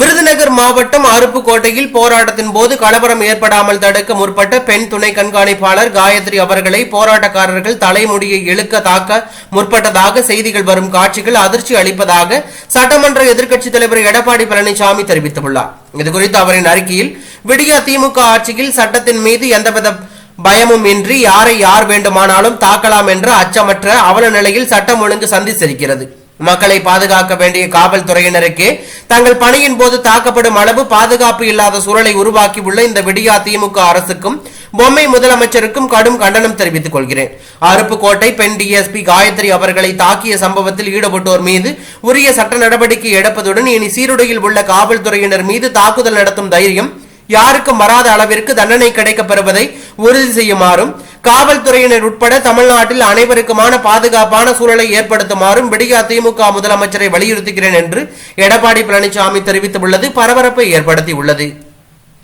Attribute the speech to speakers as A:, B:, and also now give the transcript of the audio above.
A: விருதுநகர் மாவட்டம் அருப்புக்கோட்டையில் போராட்டத்தின் போது கலவரம் ஏற்படாமல் தடுக்க முற்பட்ட பெண் துணை கண்காணிப்பாளர் காயத்ரி அவர்களை போராட்டக்காரர்கள் தலைமுடியை இழுக்க தாக்க முற்பட்டதாக செய்திகள் வரும் காட்சிகள் அதிர்ச்சி அளிப்பதாக சட்டமன்ற எதிர்க்கட்சித் தலைவர் எடப்பாடி பழனிசாமி தெரிவித்துள்ளார் இதுகுறித்து அவரின் அறிக்கையில் விடியா திமுக ஆட்சியில் சட்டத்தின் மீது எந்தவித பயமும் இன்றி யாரை யார் வேண்டுமானாலும் தாக்கலாம் என்ற அச்சமற்ற அவல நிலையில் சட்டம் ஒழுங்கு சந்தித்திருக்கிறது மக்களை பாதுகாக்க வேண்டிய காவல்துறையினருக்கு தங்கள் பணியின் போது தாக்கப்படும் அளவு பாதுகாப்பு இல்லாத சூழலை உருவாக்கியுள்ள இந்த விடியா திமுக அரசுக்கும் பொம்மை முதலமைச்சருக்கும் கடும் கண்டனம் தெரிவித்துக் கொள்கிறேன் அருப்புக்கோட்டை பெண் டிஎஸ்பி காயத்ரி அவர்களை தாக்கிய சம்பவத்தில் ஈடுபட்டோர் மீது உரிய சட்ட நடவடிக்கை எடுப்பதுடன் இனி சீருடையில் உள்ள காவல்துறையினர் மீது தாக்குதல் நடத்தும் தைரியம் யாருக்கும் வராத அளவிற்கு தண்டனை கிடைக்கப் பெறுவதை உறுதி செய்யுமாறும் காவல்துறையினர் உட்பட தமிழ்நாட்டில் அனைவருக்குமான பாதுகாப்பான சூழலை ஏற்படுத்துமாறும் விடியா திமுக முதலமைச்சரை வலியுறுத்துகிறேன் என்று எடப்பாடி பழனிசாமி தெரிவித்துள்ளது பரபரப்பை ஏற்படுத்தியுள்ளது